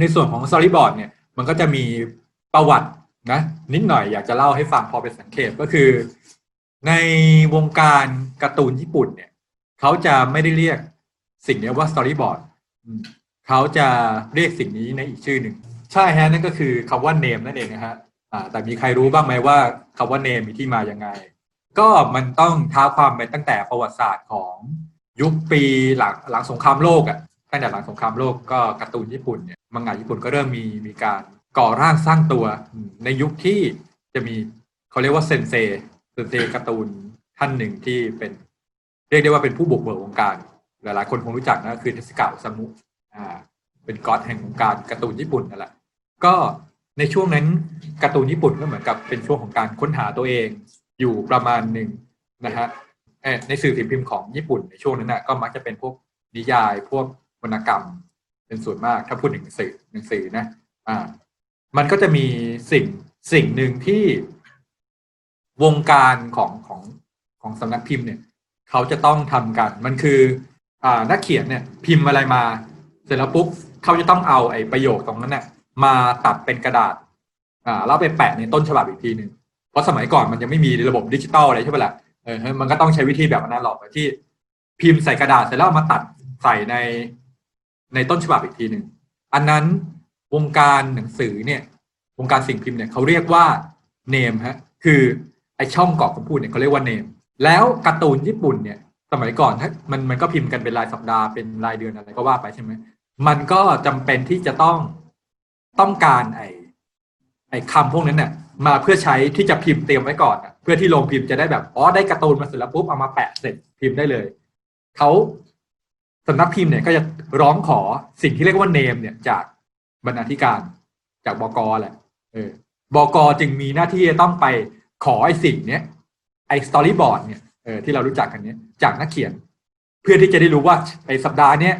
ในส่วนของ storyboard เนี่ยมันก็จะมีประวัตินะนิดหน่อยอยากจะเล่าให้ฟังพอเป็นสังเกตก็คือ ในวงการการ์ตูนญี่ปุ่นเนี่ยเขาจะไม่ได้เรียกสิ่งนี้ว่า storyboard เขาจะเรียกสิ่งนี้ในอีกชื่อหนึ่งใช่ฮะนั่นก็คือคำว่า name นั่นเองนะฮะแต่มีใครรู้บ้างไหมว่าคำว่า name มีที่มายังไง ก็มันต้องท้าความไปตั้งแต่ประวัติศาสตร์ของยุคปีหลังหลังสงครามโลกอะ่ะตั้งแต่หลังสงครามโลกก็การ์ตูนญี่ปุ่นเนี่ย มังงะญี่ปุ่นก็เริ่มมีมีการก่อร่างสร้างตัวในยุคที่จะมีเขาเรียกว่าเซนเซเซนเซการ์ตูนท่านหนึ่งที่เป็น เรียกได้ว่าเป็นผู้บุกเบิกวงการ หลายๆ คนคงรู้จักนะคือเทสกาอุซามุอ่าเป็นก๊อตแห่งวงการการ์ตูนญี่ปุ่นนั่นแหละก็ในช่วงนั้นการ์ตูนญี่ปุ่นก็เหมือนกับเป็นช่วงของการค้นหาตัวเองอยู่ประมาณหนึ่งนะฮะในสื่อพิมพ์ของญี่ปุ่นในช่วงนั้นนะก็มักจะเป็นพวกนิยายพวกวรรณกรรม เป็นส่วนมาก ถ้าพูดถึงหนังสือหนังสือนะ อ่า มันก็จะมีสิ่งสิ่งหนึ่งที่วงการของของของสำนักพิมพ์เนี่ย เขาจะต้องทำกัน มันคือ อ่า นักเขียนเนี่ย พิมพ์อะไรมา เสร็จแล้วปุ๊บเขาจะต้องเอาไอ้ประโยคตรงนั้นเนี่ยมาตัดเป็นกระดาษ อ่าแล้วไปแปะในต้นฉบับอีกทีหนึ่งเพราะสมัยก่อนมันยังไม่มีระบบดิจิตอลอะไรใช่ไหมล่ะเออมันก็ต้องใช้วิธีแบบนั้นหรอกที่พิมพ์ใส่กระดาษเสร็จแล้วมาตัดใส่ใน ในต้นฉบับอีกทีหนึ่งอันนั้นวงการหนังสือเนี่ยวงการสิ่งพิมพ์เนี่ยเขาเรียกว่าเนมฮะคือไอช่องกรอบคำพูดเนี่ยเขาเรียกว่าเนมแล้วการ์ตูนญี่ปุ่นเนี่ย สมัยก่อนถ้ามันมันก็พิมพ์กันเป็นรายสัปดาห์เป็นรายเดือนอะไรก็ว่าไปใช่ไหมมันก็จำเป็นที่จะต้องต้องการไอไอคำพวกนั้นเนี่ยมาเพื่อใช้ที่จะพิมพ์เตรียมไว้ก่อนเพื่อที่โรงพิมพ์จะได้แบบอ๋อได้การ์ตูนมาเสร็จแล้วปุ๊บเอามาแปะเสร็จพิมพ์ได้เลยเขา สำนักพิมพ์เนี่ยก็จะร้องขอสิ่งที่เรียกว่าเนมเนี่ยจากบรรณาธิการจากบกแหละเออบกจึงมีหน้าที่จะต้องไปขอไอ้สิ่งเนี้ยไอ้สตอรี่บอร์ดเนี่ยเออที่เรารู้จักกันเนี้ยจากนักเขียน เพื่อที่จะได้รู้ว่าไอ้สัปดาห์เนี้ย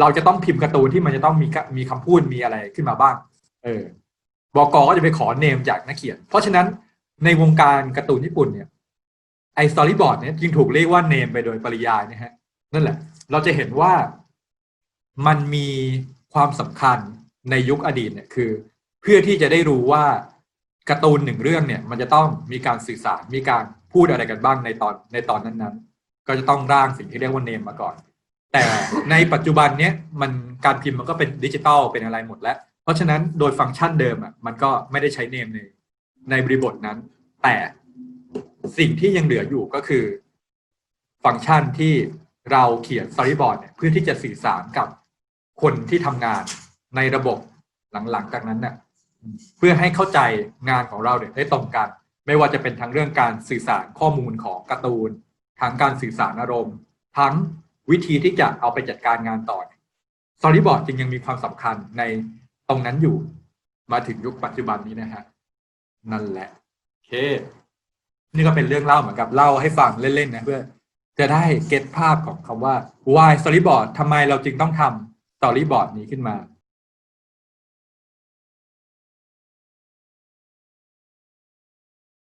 เราจะต้องพิมพ์การ์ตูนที่มันจะต้องมีมีคำพูดมีอะไรขึ้นมาบ้าง เออบกก็จะไปขอเนมจากนักเขียน เพราะฉะนั้นในวงการการ์ตูนญี่ปุ่นเนี่ยไอ้สตอรี่บอร์ดเนี่ยจึงถูกเรียกว่าเนมไปโดยปริยายนะฮะนั่นแหละ เราจะเห็นว่ามันมีความสำคัญในยุคอดีตเนี่ยคือ เพื่อที่จะได้รู้ว่าการ์ตูนหนึ่งเรื่องเนี่ยมันจะต้องมีการสื่อสาร มีการพูดอะไรกันบ้างในตอนในตอนนั้นๆ ก็จะต้องร่างสิ่งที่เรียกว่าเนมมาก่อน แต่ในปัจจุบันเนี้ยมันการพิมพ์มันก็เป็นดิจิตอลเป็นอะไรหมดแล้ว เพราะฉะนั้นโดยฟังก์ชันเดิมอะมันก็ไม่ได้ใช้เนมในในบริบทนั้น แต่สิ่งที่ยังเหลืออยู่ก็คือ ฟังก์ชันที่ เราเขียนสตอรี่บอร์ดเพื่อที่จะสื่อสารกับคนที่ทำงานในระบบหลังๆจากนั้นน่ะเพื่อให้เข้าใจงานของเราเนี่ยได้ตรงกัน ไม่ว่าจะเป็นทั้งเรื่องการสื่อสารข้อมูลของการ์ตูน ทั้งการสื่อสารอารมณ์ ทั้งวิธีที่จะเอาไปจัดการงานต่อสตอรี่บอร์ดจึงยังมีความสำคัญในตรงนั้นอยู่ มาถึงยุคปัจจุบันนี้นะฮะนั่นแหละโอเค นี่ก็เป็นเรื่องเล่าเหมือนกับเล่าให้ฟังเล่นๆนะเพื่อ จะได้เก็ตภาพของคำว่า why storyboard ทำไมเราจึงต้องทำ storyboard นี้ขึ้นมา